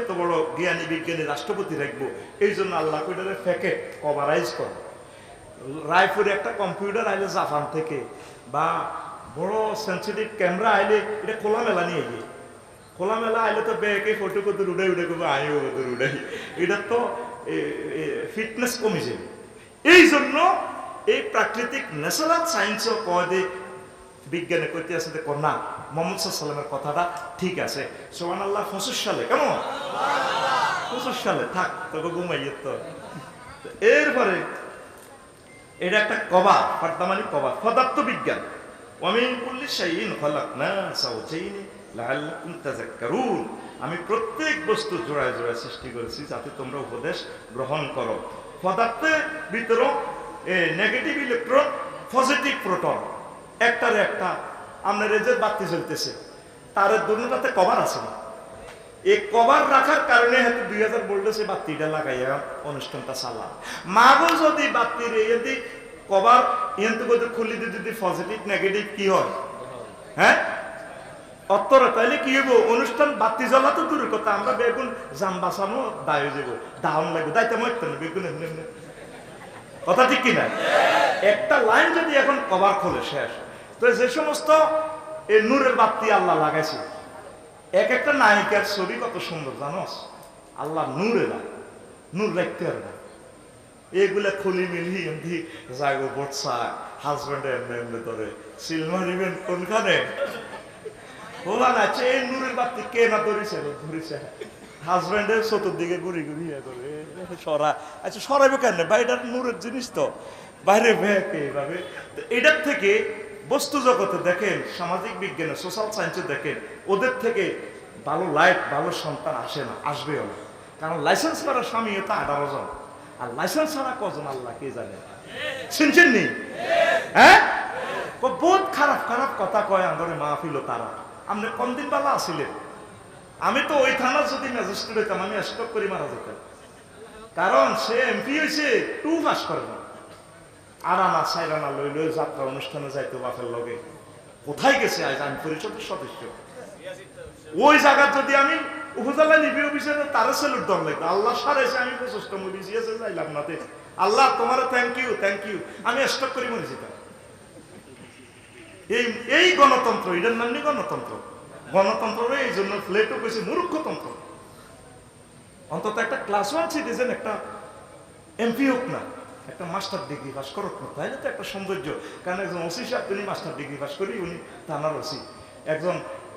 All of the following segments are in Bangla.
এত বড় জ্ঞানী বিজ্ঞানী রাষ্ট্রপতি রাখব, এই জন্য আল্লাহ কইটারে প্যাকেট কভারাইজ করে। রায়পুরে একটা কম্পিউটার আইলে জাপান থেকে, বা বড় সেন্সিটিভ ক্যামেরা আইলে এটা খোলামেলা নিয়ে গিয়ে। খোলামেলা আইলে তো ব্যাগে ফটো করতে উড়ে উড়ে করব আমিও করতে উড়াই। এটা তো ফিটনেস কমে যাবে এই জন্য এই প্রাকৃতিক ন্যাচারাল সায়েন্সও কয় যে বিজ্ঞানে কইতে যে না মোহাম্মদ সাল্লামের কথাটা ঠিক আছে। সোমান আল্লাহ ফসুর সালে, কেমন? ফসুর সালে, থাক, তোকে ঘুমাইয়ে তো এরপরে, এটা একটা কবা ফর্দামানি কবা, পদার্থ বিজ্ঞান। ওয়ামিন কুল্লি তাযাক্কারুন। আমি প্রত্যেক বস্তু জোড়ায় জোড়ায় সৃষ্টি করেছি যাতে তোমরা উপদেশ গ্রহণ করো। পদার্থের ভিতরে নেগেটিভ ইলেকট্রন পজিটিভ প্রোটন একটার একটা এই যে বাতি জ্বলতেছে তার দুটাতে কভার আছে না। এই কভার রাখার কারণে হয়তো দুই হাজার এই বাতিটা লাগাইয়া অনুষ্ঠানটা চালা। মাগো যদি বাতির যদি কভার ইয়েন্টু যদি খুলি যদি পজিটিভ নেগেটিভ কি হয়? হ্যাঁ? অত্তর, তাইলে কি হইব? অনুষ্ঠান বাতি জ্বলা তো দূরের কথা। আমরা বেগুন জাম বাঁচানো দায় যাব। দাহন লাগবে। দায়িত্ব মরতে না, বেগুন কথা ঠিক কিনা? একটা লাইন যদি এখন কভার খোলে শেষ। তো যে সমস্ত এই নূরের বাতি আল্লাহ লাগাইছে, এক একটা নায়িকার ছবি কত সুন্দর জানোস আল্লাহ নূরে না নূর রাখতে পারে না। এগুলা খুলি মিলি এমনি জাগো বটসা হাজব্যান্ডে এমনি এমনি ধরে সিলমার ইভেন্ট কোনখানে? ওলা না এই নূরের বাতি কে না ধরিছে ধরিছে। হাজব্যান্ডের চতুর্দিকে ঘুরি ঘুরি ইয়ে করে সরা। আচ্ছা সরাইবে কেন বা এটা নূরের জিনিস তো, বাইরে ভেকে এইভাবে। তো এটার থেকে বস্তু জগতে দেখেন, সামাজিক বিজ্ঞানে সোশ্যাল সায়েন্সে দেখেন, ওদের থেকে ভালো লাইফ ভালো সন্তান আসে না, আসবেও না। কারণ লাইসেন্স করা স্বামী তো আঠারো জন, আর লাইসেন্স ছাড়া কজন আল্লাহ কে জানে? শুনছেন নি? হ্যাঁ? বহুত খারাপ খারাপ কথা কয় আন্দরে মাহফিল তারা। আপনি কম দিন বেলা আসিলেন? আমি তো ওই থানার যদি ম্যাজিস্ট্রেট হইতাম, আমি স্টক করে মারা যেতাম। কারণ সে এমপি হয়েছে টু পাস করে না। আরানা সাইরানা লই লই যাত্রা অনুষ্ঠানে যাইতো বাপের লগে। কোথায় গেছে আজ? আমি পরিষদের সদস্য। ওই জায়গা যদি আমি উপজেলা নিবি অফিসারে তারা সেলুট দম লাগতো আল্লাহ সারাইছে, আমি প্রশস্ত মরিছি আছে যাইলাম নাতে আল্লাহ তোমার থ্যাংক ইউ থ্যাংক ইউ আমি স্টক করে মরে যেতাম এই এই গণতন্ত্র, এটার নাম গণতন্ত্র? গণতন্ত্র এই জন্য ফ্লেটও কইছে মূর্খতন্ত্র। অন্তত একটা ক্লাস ওয়ান সিটিজেন একটা এমপি হোক না। একটা মাস্টার ডিগ্রি পাস করুক না তাইলে তো একটা সৌন্দর্য। কারণ একজন ওসি সাহেব, তিনি মাস্টার ডিগ্রি পাস করি উনি থানার ওসি। একজন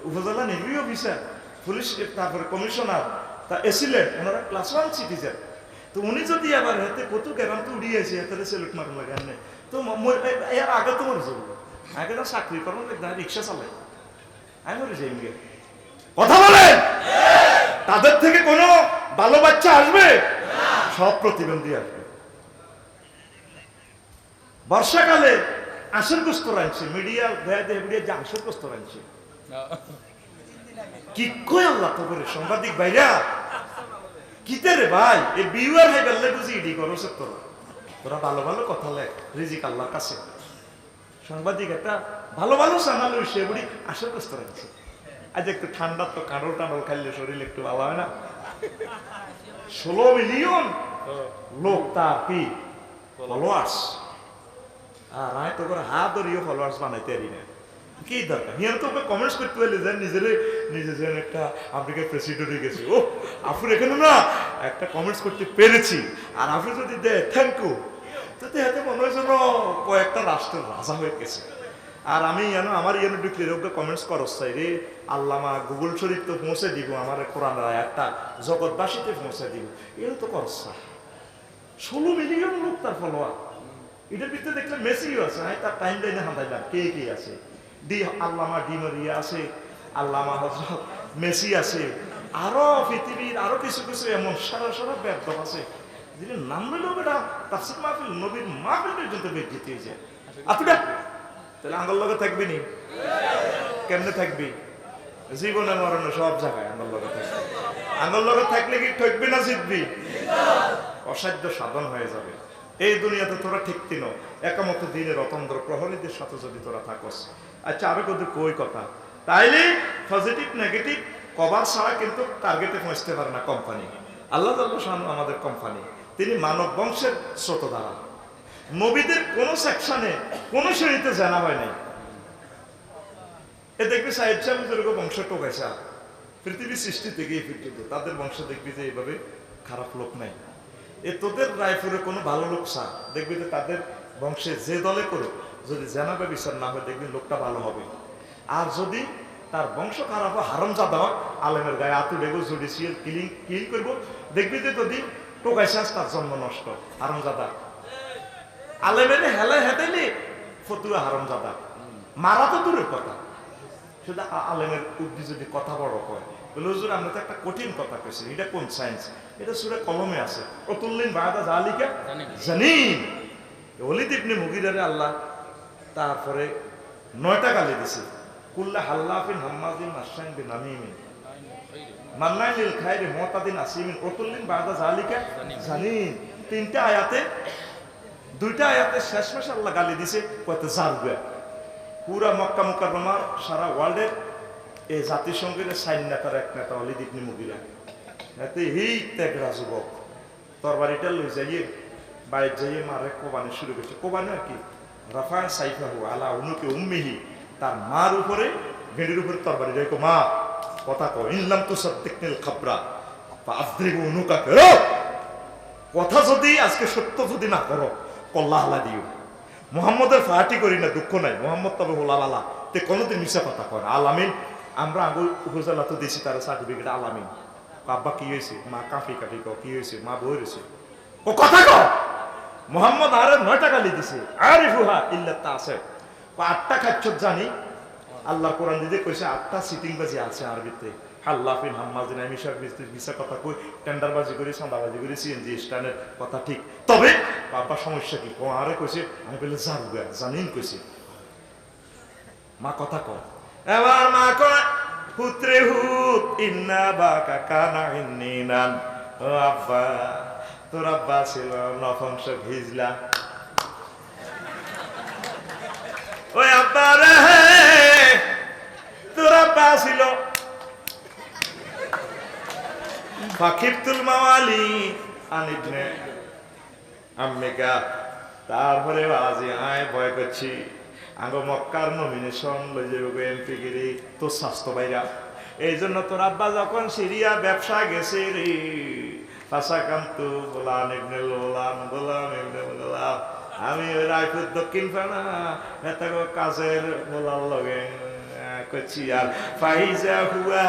উপজেলা নির্বাহী অফিসার পুলিশ তারপরে কমিশনার তা এসিলেন্ট ওনারা ক্লাস ওয়ান সিটিজেন তো উনি যদি আবার হাতে কত গ্যারাম তো উড়িয়েছে হাতে সেলুট মারুন লাগে তো এর আগে তো মরে যাব। আগে তো চাকরি লাগে রিক্সা চালাই আমি মরে যাই কথা বলেন! তাদের থেকে কোনো ভালো বাচ্চা আসবে? সব প্রতিবন্ধী আসবে। বর্ষাকালে আসল গোস্ত রাঁধছে মিডিয়া দেয় মিডিয়া যে আসল গোস্ত রাঁধছে কি কয় আল্লাহ তো করে সাংবাদিক ভাইরা? কিতে রে ভাই? এ বিউয়ার হাই বেললে বুঝি ইডি করো সে তোরা তোরা ভালো ভালো কথা লেখ রিজিক আল্লাহর কাছে। সাংবাদিক একটা ভালো ভালো চ্যানেল সে বুড়ি আসল গোস্ত রাঁধছে আজ একটু ঠান্ডা তো কাঁড়ল টাঁড়ল খাইলে শরীর একটু ভালো হয় না। ষোলো মিলিয়ন লোক তার কি? ফলোয়ার্স আর আমি তো করে হাত ধরিয়ে ফলোয়ার্স বানাইতে পারি না কি দরকার হিয়ার তো কমেন্টস করতে পারলে যে নিজের নিজে যেন একটা আফ্রিকার প্রেসিডেন্ট হয়ে গেছে। ও আফুর এখানে না একটা কমেন্টস করতে পেরেছি আর আফু যদি দেয় থ্যাংক ইউ তো হাতে মনে হয় কয়েকটা রাষ্ট্রের রাজা হয়ে গেছে। আর আমি যেন আমার ইয়ানো ঢুকলে রোগকে কমেন্টস করস চাই রে আল্লামা গুগল শরীফ তো পৌঁছে দিব আমার কোরআন একটা জগৎবাসীতে পৌঁছে দিব। এও তো করস। ষোলো মিলিয়ন লোক তার ফলোয়ার এটার ভিতরে দেখলে মেসিও আছে আমি তার টাইম লাইনে হাঁটাইলাম, কে কে আছে? ডি আল্লামা ডিমরিয়া আছে, আল্লামা হজরত মেসি আছে, আরও পৃথিবীর আরও কিছু কিছু এমন সারা সারা ব্যর্থ আছে। যিনি নাম নিলেও বেটা, তাফসির মাহফিল, নবীর মাহফিল পর্যন্ত বেজ্জিত হয়েছে আপুটা তাহলে আঙ্গল লগে থাকবি নি? কেমনে থাকবি? জীবনে মরণে সব জায়গায় আঙ্গল লগে থাকবি। আঙ্গল লগে থাকলে কি ঠকবি না জিতবি? অসাধ্য সাধন হয়ে যাবে। এই দুনিয়াতে তোরা ঠিক তিন একামত দিনের অতন্দ্র প্রহরীদের সাথে যদি তোরা থাকস। আচ্ছা আরও কত কই কথা। তাইলে পজিটিভ নেগেটিভ কভার ছাড়া কিন্তু টার্গেটে পৌঁছতে পারে না কোম্পানি আল্লাহ আমাদের কোম্পানি তিনি মানব বংশের স্রোতধারা। নবীদের কোন সেকশনে কোন শ্রেণীতে জানা হয় নাই। এ দেখবি সাহেব সাহেব বংশ টোকাইছে। পৃথিবীর সৃষ্টি থেকে এই পর্যন্ত তাদের বংশ দেখবি যে এইভাবে খারাপ লোক নাই। এ তোদের রায়পুরে কোনো ভালো লোক চা দেখবি যে তাদের বংশে যে দলে করুক, যদি জানাবে বিচার না হয়, দেখবি লোকটা ভালো হবে। আর যদি তার বংশ খারাপ হয় হারম জাদা হয়, আলেমের গায়ে আতু দেবো জুডিশিয়াল কিলিং কিল করব। দেখবি যে যদি টোকাইছাস তার জন্ম নষ্ট হারম জাদা আলেমের হেলে হেঁটেলি ফতুয়া হারম জাদা মারা তো দূরের কথা। শুধু আলেমের উদ্দি যদি কথা বড় কয় বলে হুজুর আমরা তো একটা কঠিন কথা কইছি এটা কোন সায়েন্স এটা সুরে কলমে আছে। ও তুললেন বাহাদা জালিকা জানিন অলিদ ইবনে মুগিরারে আল্লাহ তারপরে নয়টা গালি দিছে। কুল্লা হাল্লাফিন হাম্মাদিন মাসাইন বিন আমিমিন মান্নাই লিল খাইরে মুতাদিন আসিমিন। ওতুল্লিন বাহাদা জালিকা জানিন তিনটা আয়াতে দুইটা আয়াতে শেষ মাসে আল্লাহ গালি দিছে কয়তে জারবে। পুরা মক্কা মুকাররমার সারা ওয়ার্ল্ডের এই জাতিসংঘের সাইন নেতার এক নেতা অলিদ ইবনে মুগিরা এতে এই ত্যাগরা যুবক তরবারিটা লই যাইয়ে, বাইর যাইয়ে মারে, কোবানি শুরু করছে। কোবানি আর কি? রাফা সাইফাহু আলা উনুকে উম্মিহি, তার মার উপরে, ভেড়ির উপরে তরবারি যাই মা, কথা কো ইনলাম তু সদ্দিকনিল খাবরা আদ্রিবু উনুকা করো। কথা যদি, আজকে সত্য যদি না করো কল্লা হালা দিও। মোহাম্মদের ফাহাটি করি না, দুঃখ নাই। মোহাম্মদ তবে হোলালালা তে কোনোদিন মিশা কথা না। আলামিন আমরা আঙুল উপজেলা তো দিয়েছি, তারা সার্টিফিকেট আলামিন আব্বা কি হয়েছে? মা কাফি কাফি কও কি হয়েছে? মা বই রয়েছে। ও কথা কও! মোহাম্মদ আরে নয়টা গালি দিছে। আরে ফুহা তা আছে আটটা খাচ্ছ জানি? আল্লাহ কোরআন দিদি কইছে, আটটা সিটিং বাজি আছে আরবিতে। হাল্লাফিন হাম্মাজিন আমি সব মিশা কথা কই, টেন্ডারবাজি করি সান্দাবাজি করি, সিএনজি স্ট্যান্ডের কথা ঠিক। তবে বাবা সমস্যা কি? আরে কইছে, আমি বলে জারুগা জানিন কইছে। মা কথা কয় এবার মা কয়, পুত্রে হুত, ইন্না বা কাকা না, ইন্নি নান। ও আব্বা, তোর আব্বা ছিল নফংস ভিজলা ওই আব্বা রে, তোর আব্বা ছিল ফাকিবতুল মাওয়ালি আনিবনে আম্মিকা। তারপরে আজি আয়, ভয় করছি। আঙ্গ মক্কার নমিনেশন লই যাবে এমপি গিরি, তোর স্বাস্থ্য বাইরা এই জন্য তোর আব্বা যখন সিরিয়া ব্যবসা গেছে রে, পাশা কান্তু বলান ইবনে লোলান বলান ইবনে বলাম আমি ওই রায়পুর দক্ষিণ ফানা এত কাজের বলার লগে করছি আর ফাইজা হুয়া,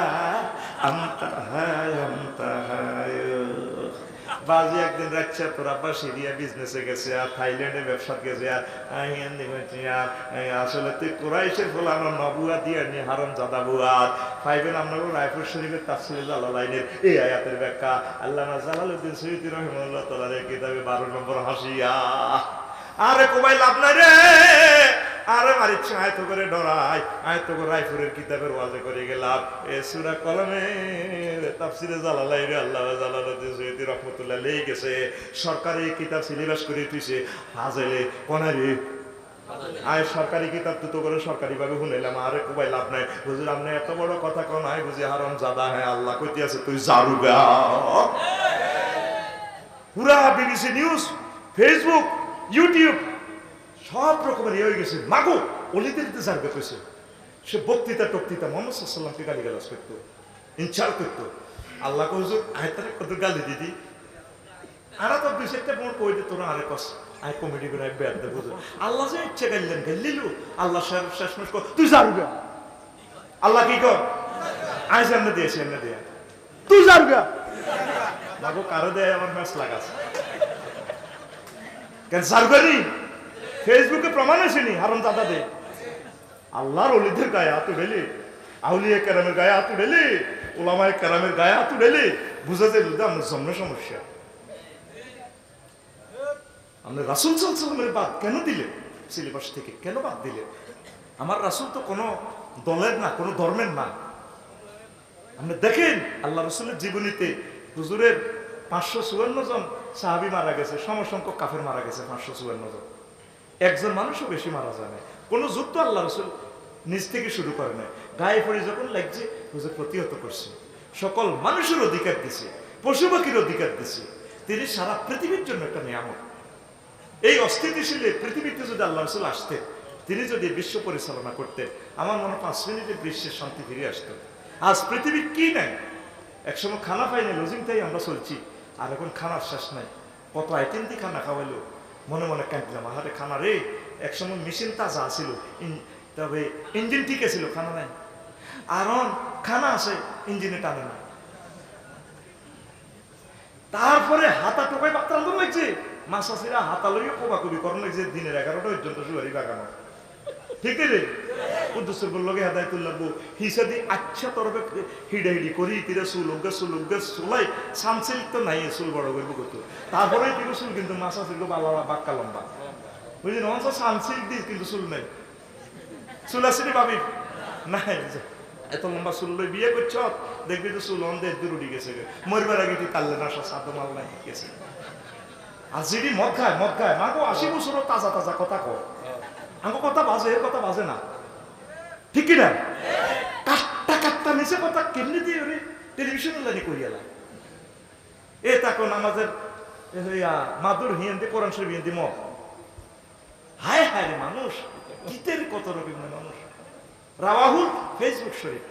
আমতা হায় আমতা হায় বাজি একদিন রাখছে তোর আব্বা সিরিয়া বিজনেসে গেছে, আর থাইল্যান্ডে ব্যবসা গেছে আর আসলে তুই কোরাইশের ফলানো নবুয়া দিয়ে নি হারম জাদা বুয়ার ফাইবেন আমরা রায়পুর শরীফের তাফসিলে জালালাইনের এই আয়াতের ব্যাখ্যা। আল্লামা জালালউদ্দিন সৈয়দি রহিমাল্লাহ তাআলার কিতাবে 12 নম্বর হাসিয়া। আরে কোবাই লাভ নাই রে! আরে মারিচ্ছে আয়তো করে ডরাই আয়তো করে রায়পুরের কিতাবের ওয়াজে করে গেলাম। এ সুরা কলমে তাফসিরে জালালাই রে আল্লাহ জালালুদ্দিন সৈয়দি রহমতুল্লাহ লেই গেছে। সরকারি কিতাব সিলেবাস করে তুইছে। হাজেলে কোনারি আয়, সরকারি কিতাব তো করে সরকারি ভাবে শুনাইলাম, আরে কোবাই লাভ নাই। হুজুর, আপনি এত বড় কথা কোন নাই বুঝি হারাম জাদা হ্যাঁ আল্লাহ কইতে আছে, তুই জারুগা। পুরা বিবিসি নিউজ, ফেসবুক, ইউটিউব সব রকমের ইয়ে হয়ে গেছে। মাগো দিতে জারবে কইছে। সে বক্তৃতা টক্তৃতা, মোহাম্মদ সাল্লামকে গালি গালাজ করতো ইনচার করতো। আল্লাহ হুজুর আয়তারে কত গালি দিদি আর তো দুই চারটা মোর কই দে তোরা, আরে কস আই কমেডি করে বেদ দে বুঝো আল্লাহ যে ইচ্ছে গাইলেন, গাইলিলু। আল্লাহ শেষ শেষ মেশ কর তুই জারবে আল্লাহ কি কর আই সামনে দিয়ে সামনে দিয়ে। তুই জারবে মাগো, কারও দেয় আমার ম্যাচ লাগাস। কেন সার্ভারি ফেসবুকে প্রমাণ আসেনি হারাম দাদা দে আল্লাহর অলিদের গায়ে হাত উঠেলি, আউলিয়া কেরামের গায়ে হাত উঠেলি ওলামায় কেরামের গায়ে হাত উঠেলি বুঝা যায় বুঝতে আমার জন্ম সমস্যা। আপনি রাসুল সাল্লামের বাদ কেন দিলে? সিলেবাস থেকে কেন বাদ দিলে? আমার রাসুল তো কোনো দলের না, কোনো ধর্মের না। আপনি দেখেন, আল্লাহ রসুলের জীবনীতে হুজুরের পাঁচশো চুয়ান্ন জন সাহাবি মারা গেছে, সমসংখ্যক কাফের মারা গেছে পাঁচশো চুয়ান্ন জন। একজন মানুষও বেশি মারা যায় না। কোনো যুদ্ধ আল্লাহ রসুল নিজ থেকে শুরু করে নাই। গায়ে পড়ে যখন লাগছে, হুজুর প্রতিহত করছে। সকল মানুষের অধিকার দিছে, পশু পাখির অধিকার দিছে। তিনি সারা পৃথিবীর জন্য একটা নিয়ামক এই অস্থিতিশীলে পৃথিবীতে যদি আল্লাহ রসুল আসতেন, তিনি যদি বিশ্ব পরিচালনা করতেন, আমার মনে পাঁচ মিনিটে বিশ্বের শান্তি ফিরে আসতো। আজ পৃথিবী কি নাই? একসময় খানা পাই না লজিংটাই আমরা চলছি। আর এখন খানার শেষ নাই। কত আইটেম দিয়ে খানা খাওয়াইলো? মনে মনে কাঁদলাম আহারে খানা রে, একসময় মেশিন তাজা ইন- তবে ইঞ্জিন ঠিক ছিল, খানা নাই। আর খানা আছে ইঞ্জিনে টানে না। তারপরে হাতা টোকাই বার্তা লাগছে। লাগছে মাসাসিরা হাতা লইয়া কোবাকুবি করেন লাগছে, দিনের এগারোটা পর্যন্ত শুয়ারি বাগানো। ঠিক রে উদ্দেশ্যের বলল গে হেদায়তুল্লাহ হিসাদি আচ্ছা তরফে হিডা হিডি করি তিরে সুলগ্গে সুলগ্গে সুলাই সানসিল তো নাই চুল বড় করব কত। তারপরে তিরে চুল কিন্তু মাসা ছিল বালা বাক্কা লম্বা। বুঝলি নন সানসিল দি কিন্তু চুল নাই। চুল রে বাবি? নাই এত লম্বা চুল লই বিয়ে করছ, দেখবি তো চুল অন্ধে দূর উঠি গেছে। মরবার আগে তুই কাল্লে না সাদ মাল নাই গেছে আর যদি মদ খায় মদ খায়। মা গো আশি বছরও তাজা তাজা কথা কয়। আমার কথা বাজে এর কথা বাজে না। ঠিক কি না? কাটটা কাটটা নিচে কথা কেমনি দিয়ে ওরে টেলিভিশনে লাইনে করিয়ালা এ এ হইয়া মাদুর হিয়েন্দি, কোরআন শরীফ হিয়েন্দি মগ। হায় হায় মানুষ গীতের কত রকমের মানুষ। রাওয়াহুল ফেসবুক শরীফ।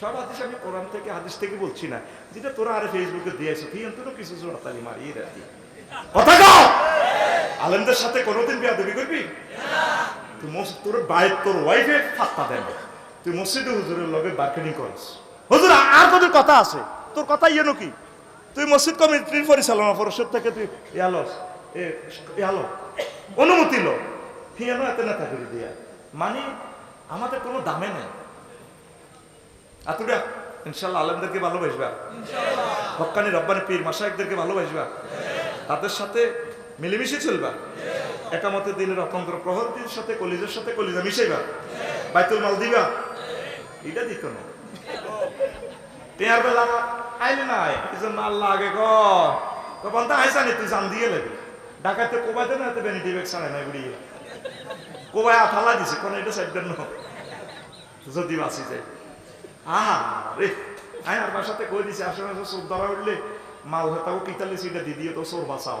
সব হাদিস আমি কোরআন থেকে, হাদিস থেকে বলছি না। যেটা তোরা আরে ফেসবুকে দিয়েছ, তুই অন্তত কিছু জোড়াতালি মারিয়ে রাখি কথা আলেমদের সাথে কোনোদিন বিয়া দেবি করবি? তুই মসজিদ তোর বাইর তোর ওয়াইফে ফাত্তা দেন। তুই মসজিদে হুজুরের লগে বার্গেনিং করিস। হুজুর আর তোদের কথা আছে তোর কথা ইয়ে কি? তুই মসজিদ কমিটির পরিচালনা পরিষদ থেকে তুই ইয়ালস ইয়ালো অনুমতি লো হিয়ানো এত নেতা করে দিয়া। মানে আমাদের কোনো দামে নাই। আতুরা ইনশাল্লাহ আলমদেরকে ভালোবাসবা। হক্কানি রব্বানি পীর মাসায়কদেরকে ভালোবাসবা। তাদের সাথে মিলেমিশে চলবা। একামতে দিনের অতন্ত্র প্রহরীর সাথে কলিজের সাথে, কলিজা মিশাইবা। বাইতুল মাল দিবা। এটা দিত না। টেয়ার বেলা আইলে নাই এই জন্য আল্লাহ আগে গ তখন তো আইসানি তুই জান দিয়ে লাগবে ডাকাতে কোবাইতে না বেনিটি ব্যাগ ছাড়ে নাই উড়িয়ে কোবাই আথালা দিছে, কোন এটা সাইড দেন যদি বাঁচি যায়। আহা, রে। আয় আর বাসাতে কই দিছে? আশেপাশে চোর ধরা উঠলে। মাল হতাও কিতালে সিটা দি দিয়ে তো চোর বাঁচাও।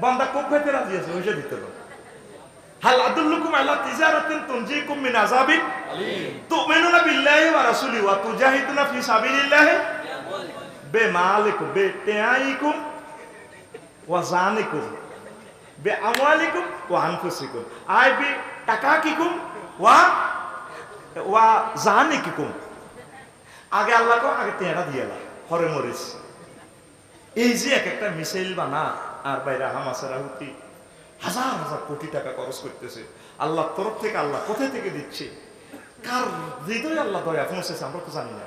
বান্দা খুব খেতে রাজি আছে ওইসে দিতে পারে হাল আদুল্লুকুম আলা তিজারাতিন তুনজিকুম মিন আযাবিন তুমিনুনা বিল্লাহি ওয়া রাসূলি ওয়া তুজাহিদুনা ফি সাবিলিল্লাহি। বিমালিকুম বিতাইকুম ওয়া জানিকুম। বিআমওয়ালিকুম ওয়া আনফুসিকুম। আই বি টাকাকিকুম ওয়া ওয়া জানিকুম আগে আল্লাহ কো আগে তেরা দিয়েলা হরে মরিস এই যে এক একটা মিসাইল বানা আর বাইরে হামাসারা হুতি হাজার হাজার কোটি টাকা খরচ করতেছে। আল্লাহ তরফ থেকে আল্লাহ কোথায় থেকে দিচ্ছে? কার হৃদয় আল্লাহ দয়া? পৌঁছেছে আমরা তো জানি না।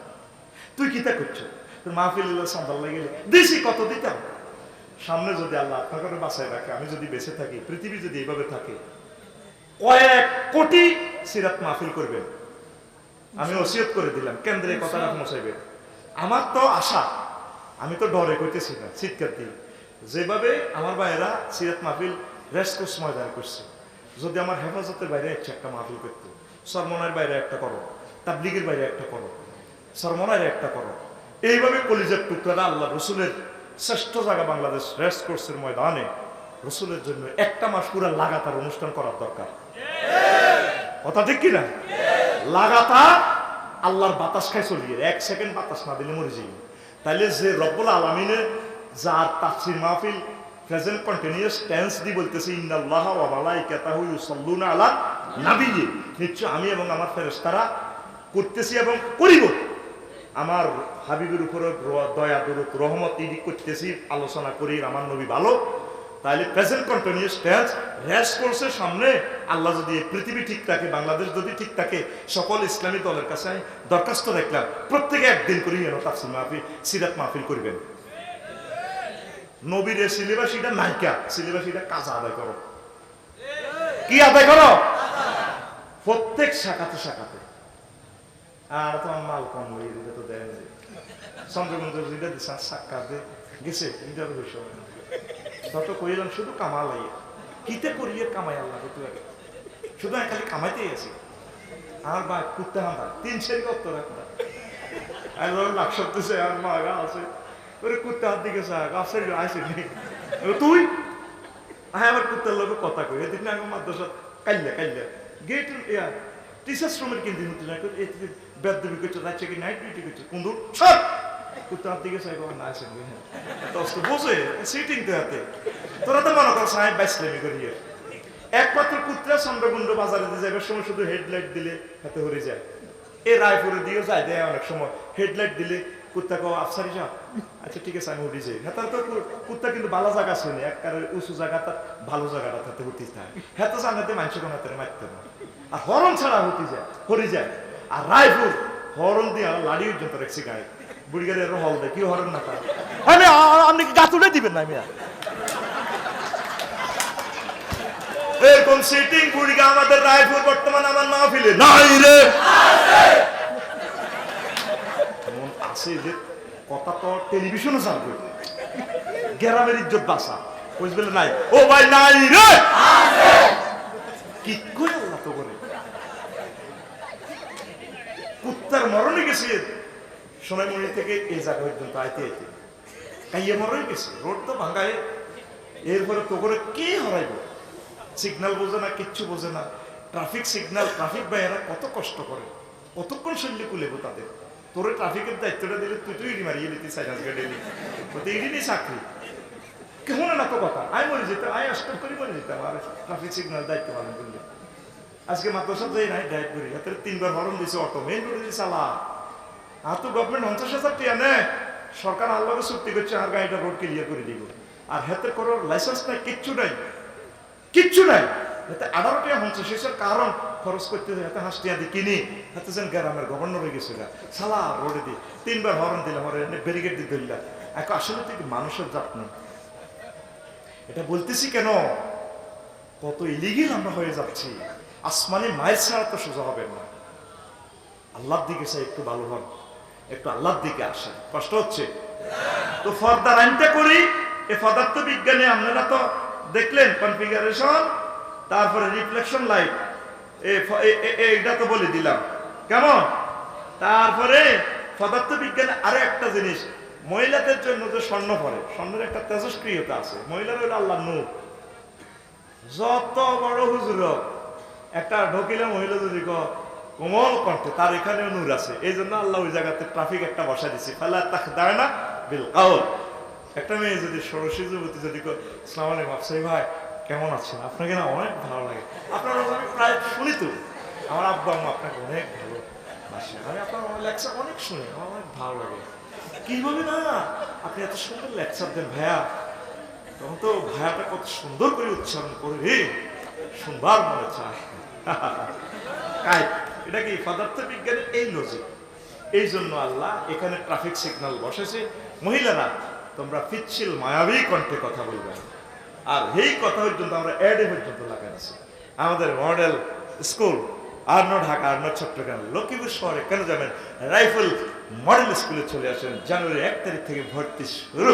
তুই কিতা করছ? তোর মাহফিল সান্দাল গেলে দিছি কত দিতাম? সামনে যদি আল্লাহ আপনাকে বাসায় রাখে আমি যদি বেঁচে থাকি পৃথিবী যদি এইভাবে থাকে কয়েক কোটি সিরাত মাহফিল করবেন। আমি ওসিয়ত করে দিলাম কেন্দ্রে কথাটা পৌঁছাইবে আমার তো আশা আমি তো ডরে কইতেছি না চিৎকার দিই যেভাবে আমার ভাইয়েরা সিরাত মাহফিল রেসকোর্স ময়দান করছে, যদি আমার হেফাজতের বাইরে একটা একটা মাহফিল করতো, সরমনের বাইরে একটা করো, তাবলিগের বাইরে একটা করো, সরমনের একটা করো, এইভাবে কলিজার টুকরারা আল্লাহ রসুলের শ্রেষ্ঠ জায়গা বাংলাদেশ রেসকোর্সের ময়দানে, রসুলের জন্য একটা মাস পুরো লাগাতার অনুষ্ঠান করার দরকার। কথা ঠিক কিনা? লাগাতার আল্লাহর বাতাস খাই চলিয়ে, এক সেকেন্ড বাতাস না দিলে মরে যাই তাইলে যে রব্বুল আলমিনের যার তাফসির মাহফিল প্রেজেন্ট কন্টিনিউয়াস টেন্স দি বলতেছে, ইন্নাল্লাহ ওয়া মালাইকাতাহু ইউসাল্লুনা আলা নাবিয়্যি নিশ্চয় আমি এবং আমার ফেরেশতারা করতেছি এবং করিব। আমার হাবিবের উপরে দয়া, দরুদ, রহমত ইদি করতেছি, আলোচনা করি, আমার নবী ভালো। তাহলে প্রেজেন্ট কন্টিনিউস টেন্স রেস করছে সামনে। আল্লাহ যদি পৃথিবী ঠিক থাকে, বাংলাদেশ যদি ঠিক থাকে, সকল ইসলামী দলের কাছে দরখাস্ত রাখলাম। প্রত্যেকে একদিন করি যেন তাফসিল মাহফিল, সিরাত মাহফিল করবেন। নবীর সিলেবাস এটা নাইকা সিলেবাস এটা কাজ আদায় করো। কি আদায় করো? প্রত্যেক শাখাতে শাখাতে। আর তোমার মাল কম দিলে তো দেয় না সাক্ষাৎ গেছে তত কইলাম, শুধু কামালাই কিতে করিয়ে কামাই আল্লাহ তুই আগে? শুধু খালি কামাইতেই আছি। আর বা কুত্তে হামা তিন সেরি কত রাখা আর লাখ সপ্তাহে আর মা গা আছে। ওরে কুত্তে হাত দিকে চা গাছের আসে নি। তুই? হ্যাঁ আমার কুত্তার লোক কথা কই। এদিন না আমার মাদ্রাসা কাইলে কাইলে গেট ইয়া টিচার্স রুমের কিনতে করছে রাজ্যে কি নাইট ডিউটি করছে। সব কুত্তা হাত দিকে চাই না আসেন তো বসে সিটিং তো হাতে। তোরা তো মনে কর সাহেব বাইসলামি করিয়ে একমাত্র কুত্রা চন্দ্রগুন্ড বাজারে দিয়ে যাবার সময় শুধু হেডলাইট দিলে হাতে হরে যায়। এ রায়পুরে দিয়েও যায়, দেয় অনেক সময়। হেডলাইট দিলে কুত্তা কো আফসারি যা আচ্ছা ঠিক আছে, আমি উঠি যাই। হ্যাঁ তো কুত্তা কিন্তু ভালো জায়গা শুনে এক কারণে উঁচু জায়গা, তার ভালো জায়গাটা তাতে উঠতে থাকে হ্যাঁ তো জানাতে মানুষ কোনো হাতে মারতে না আর হরণ ছাড়া হতে যায়, হরি যায়। আর রায়পুর হরণ দিয়ে লাড়ি পর্যন্ত রেখছি গায়ে বুড়ি গাড়ি আরও হল দেয়, কি হরণ না পায় আমি আপনি কি গা তুলে দিবেন না আমি এরকম সিটিং বুড়িগা আমাদের রায়পুর বর্তমান আমার মাহফিলে নাই রে। আছে যে কথা তো ইজ্জত বাসা। বুঝবে নাই? ও ভাই, নাই রে! কি করে আল্লাহ তো করে কুত্তার মরণে গেছে। থেকে জায়গা পর্যন্ত আইতে আইতে। কাইয়ে গেছে। রোড তো ভাঙ্গায় এরপরে তো করে কে হরাইব? সিগন্যাল বোঝে না, কিচ্ছু বোঝে না। ট্রাফিক সিগন্যাল ট্রাফিক ভাইয়েরা কত কষ্ট করে। কতক্ষণ শৈল্য কুলেব তাদের? তোরে ট্রাফিকের দায়িত্বটা দিলে তুই তুই ইডি মারিয়ে নিতি সাইনাস গাড়ি তো ইডি নেই চাকরি। কেমন না তো কথা? আই মরে যেতাম আই অস্টপ করে মরে যেতাম, আর ট্রাফিক সিগন্যাল দায়িত্ব পালন করলে। আজকে মাত্র সব যাই নাই ড্রাইভ করি। হাতে তিনবার হরণ দিছে, অটো মেইন রোডে দিয়ে চালা। আর তো গভর্নমেন্ট পঞ্চাশ হাজার টিয়া নে সরকার আল্লাহকে চুক্তি করছে আর গাড়িটা রোড ক্লিয়ার করে দিব। আর হাতে করার লাইসেন্স নাই, কিচ্ছু নাই। কিচ্ছু নাই। এতে আঠারো হচ্ছে শেষের কারণ খরচ করতে হাতে হাঁস টিয়া দিয়ে কিনি হাতে যেন গ্রামের গভর্নর হয়ে গেছিল সালা রোডে দি, তিনবার হরণ দিলাম, ওরে ব্যারিকেড দিয়ে ধরলাম এখন আসলে তো মানুষের জাত না? এটা বলতেছি কেন? কত ইলিগেল আমরা হয়ে যাচ্ছি। আসমানি মায়ের ছাড়া তো সোজা হবে না। আল্লাহর দিকে চাই একটু ভালো হন, একটু আল্লাহর দিকে আসেন। কষ্ট হচ্ছে? তো ফর্দার আইনটা করি, এ পদার্থ বিজ্ঞানে আপনারা তো দেখলেন কনফিগারেশন তারপরে রিফ্লেকশন লাইট এইটা তো বলে দিলাম। কেমন? তারপরে পদার্থ বিজ্ঞানে আরও একটা জিনিস, মহিলাদের জন্য যে স্বর্ণ পরে, স্বর্ণের একটা তেজস্ক্রিয়তা আছে। মহিলার হলো আল্লাহ নূর। যত বড় হুজুর একটা ঢকিলে মহিলা যদি কোমল কণ্ঠে, তার এখানেও নূর আছে। এই জন্য আল্লাহ ওই জায়গাতে ট্রাফিক একটা বসা দিছে। ফালা তাক দায় না বিল কাউল। একটা মেয়ে যদি ষোড়শী যুবতী যদি ইসলাম আলাইকুম আফসাই ভাই কেমন আছেন? আপনাকে না অনেক ভালো লাগে। আপনার আমি প্রায় শুনি তো। আমার আব্বা আম্মা আপনাকে অনেক ভালো বাসে আমি আপনার লেকচার অনেক শুনি, আমার অনেক ভালো লাগে। কীভাবে না? আপনি এত সুন্দর লেকচার দেন ভাইয়া। তখন তো ভায়াটা কত সুন্দর করে উচ্চারণ করে রে। শুনবার মনে চায়। এটা কি পদার্থ বিজ্ঞানের এই লজিক এই জন্য আল্লাহ এখানে ট্রাফিক সিগন্যাল বসেছে মহিলারা, তোমরা পিচ্ছিল মায়াবী কণ্ঠে কথা বলবে। আর এই কথা পর্যন্ত আমরা অ্যাডে পর্যন্ত লাগাচ্ছি আমাদের মডেল স্কুল আর্ন ঢাকা আর্ন চট্টগ্রাম, লক্ষ্মীপুর শহরে কেন যাবেন রাইফেল মডেল স্কুলে চলে আসেন জানুয়ারি এক তারিখ থেকে ভর্তি শুরু।